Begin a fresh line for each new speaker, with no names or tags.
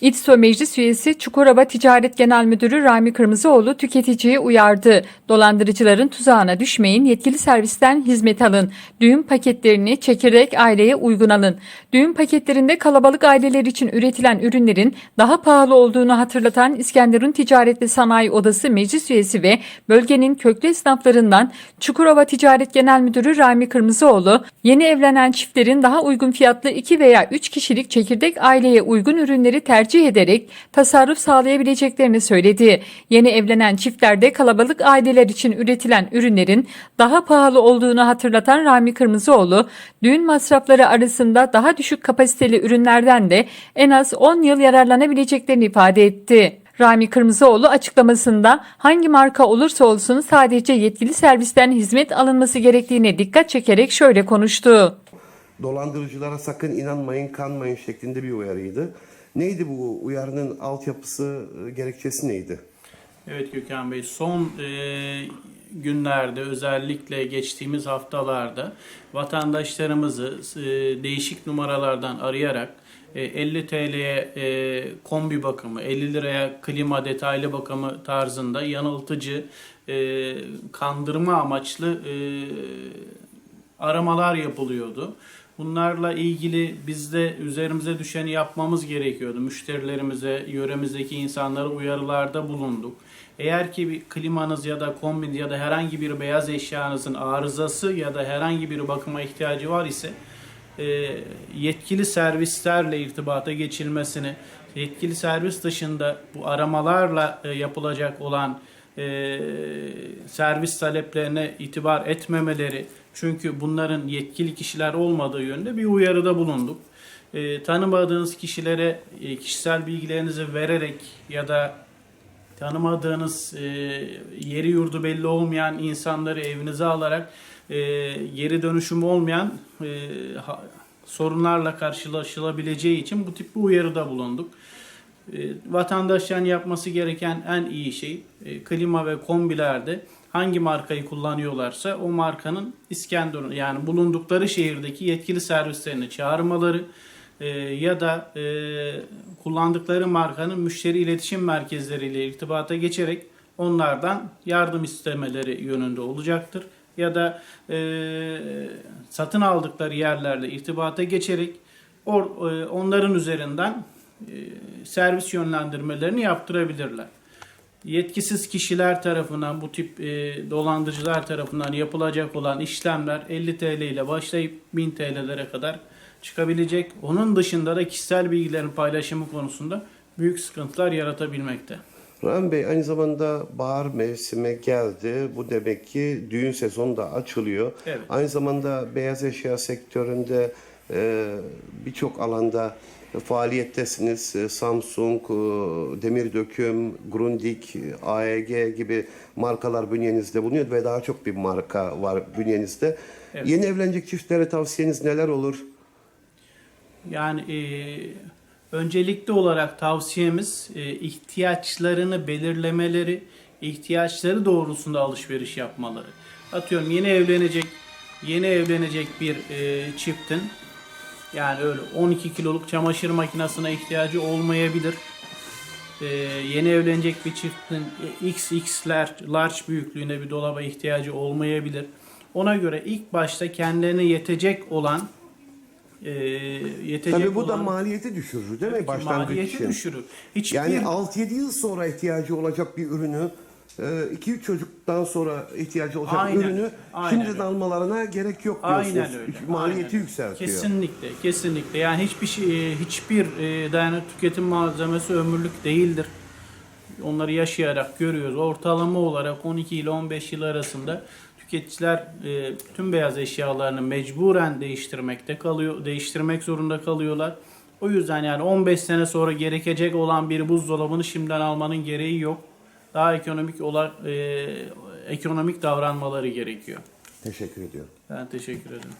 İTSO Meclis Üyesi Çukurova Ticaret Genel Müdürü Rami Kırmızıoğlu tüketiciyi uyardı. Dolandırıcıların tuzağına düşmeyin, yetkili servisten hizmet alın. Düğün paketlerini çekirdek aileye uygun alın. Düğün paketlerinde kalabalık aileler için üretilen ürünlerin daha pahalı olduğunu hatırlatan İskenderun Ticaret ve Sanayi Odası Meclis Üyesi ve bölgenin köklü esnaflarından Çukurova Ticaret Genel Müdürü Rami Kırmızıoğlu, yeni evlenen çiftlerin daha uygun fiyatlı 2 veya 3 kişilik çekirdek aileye uygun ürünleri tercih ederek tasarruf sağlayabileceklerini söyledi. Yeni evlenen çiftlerde kalabalık aileler için üretilen ürünlerin daha pahalı olduğunu hatırlatan Rami Kırmızıoğlu, düğün masrafları arasında daha düşük kapasiteli ürünlerden de en az 10 yıl yararlanabileceklerini ifade etti. Rami Kırmızıoğlu açıklamasında hangi marka olursa olsun sadece yetkili servisten hizmet alınması gerektiğine dikkat çekerek şöyle konuştu.
Dolandırıcılara sakın inanmayın, kanmayın şeklinde bir uyarıydı. Neydi bu uyarının altyapısı, e, gerekçesi neydi?
Evet Gökhan Bey, son e, günlerde özellikle geçtiğimiz haftalarda vatandaşlarımızı e, değişik numaralardan arayarak e, 50 TL'ye e, kombi bakımı, 50 liraya klima detaylı bakımı tarzında yanıltıcı, e, kandırma amaçlı e, aramalar yapılıyordu. Bunlarla ilgili biz de üzerimize düşeni yapmamız gerekiyordu. Müşterilerimize, yöremizdeki insanlara uyarılarda bulunduk. Eğer ki bir klimanız ya da kombin ya da herhangi bir beyaz eşyanızın arızası ya da herhangi bir bakıma ihtiyacı var ise e, yetkili servislerle irtibata geçilmesini, yetkili servis dışında bu aramalarla e, yapılacak olan e, servis taleplerine itibar etmemeleri, çünkü bunların yetkili kişiler olmadığı yönde bir uyarıda bulunduk. E, tanımadığınız kişilere e, kişisel bilgilerinizi vererek ya da tanımadığınız e, yeri yurdu belli olmayan insanları evinize alarak e, geri dönüşümü olmayan e, ha- sorunlarla karşılaşılabileceği için bu tip bir uyarıda bulunduk. E, vatandaşların yapması gereken en iyi şey e, klima ve kombilerde hangi markayı kullanıyorlarsa o markanın İskenderun yani bulundukları şehirdeki yetkili servislerini çağırmaları e, ya da kullandıkları markanın müşteri iletişim merkezleriyle irtibata geçerek onlardan yardım istemeleri yönünde olacaktır. Ya da satın aldıkları yerlerle irtibata geçerek onların üzerinden servis yönlendirmelerini yaptırabilirler. Yetkisiz kişiler tarafından bu tip e, dolandırıcılar tarafından yapılacak olan işlemler 50 TL ile başlayıp 1000 TL'lere kadar çıkabilecek. Onun dışında da kişisel bilgilerin paylaşımı konusunda büyük sıkıntılar yaratabilmekte.
Rahmi Bey aynı zamanda bahar mevsimi geldi. Bu demek ki düğün sezonu da açılıyor.
Evet.
Aynı zamanda beyaz eşya sektöründe e, birçok alanda faaliyettesiniz. E, Samsung, e, Demir Döküm, Grundig, AEG gibi markalar bünyenizde bulunuyor ve daha çok bir marka var bünyenizde.
Evet.
Yeni evlenecek çiftlere tavsiyeniz neler olur?
Yani e, öncelikli olarak tavsiyemiz e, ihtiyaçlarını belirlemeleri, ihtiyaçları doğrultusunda alışveriş yapmaları. Atıyorum yeni evlenecek yeni evlenecek bir e, çiftin yani öyle 12 kiloluk çamaşır makinesine ihtiyacı olmayabilir. E, yeni evlenecek bir çiftin XX'ler large büyüklüğünde bir dolaba ihtiyacı olmayabilir. Ona göre ilk başta kendilerine yetecek olan e, yetecek
Tabii bu da
olan
maliyeti düşürür değil mi başlangıç
maliyeti
için?
düşürür. Hiçbir
Yani 6-7 yıl sonra ihtiyacı olacak bir ürünü 2-3 çocuktan sonra ihtiyacı olacak
Aynen,
ürünü
aynen
şimdiden
öyle.
almalarına gerek yok diyorsunuz.
Aynen öyle.
Maliyeti
aynen.
yükseltiyor.
Kesinlikle, kesinlikle. Yani hiçbir şey, hiçbir e, dayanıklı tüketim malzemesi ömürlük değildir. Onları yaşayarak görüyoruz. Ortalama olarak 12 ile 15 yıl arasında tüketiciler e, tüm beyaz eşyalarını mecburen değiştirmekte kalıyor, değiştirmek zorunda kalıyorlar. O yüzden yani 15 sene sonra gerekecek olan bir buzdolabını şimdiden almanın gereği yok. Daha ekonomik olan e, ekonomik davranmaları gerekiyor.
Teşekkür ediyorum.
Ben teşekkür ederim.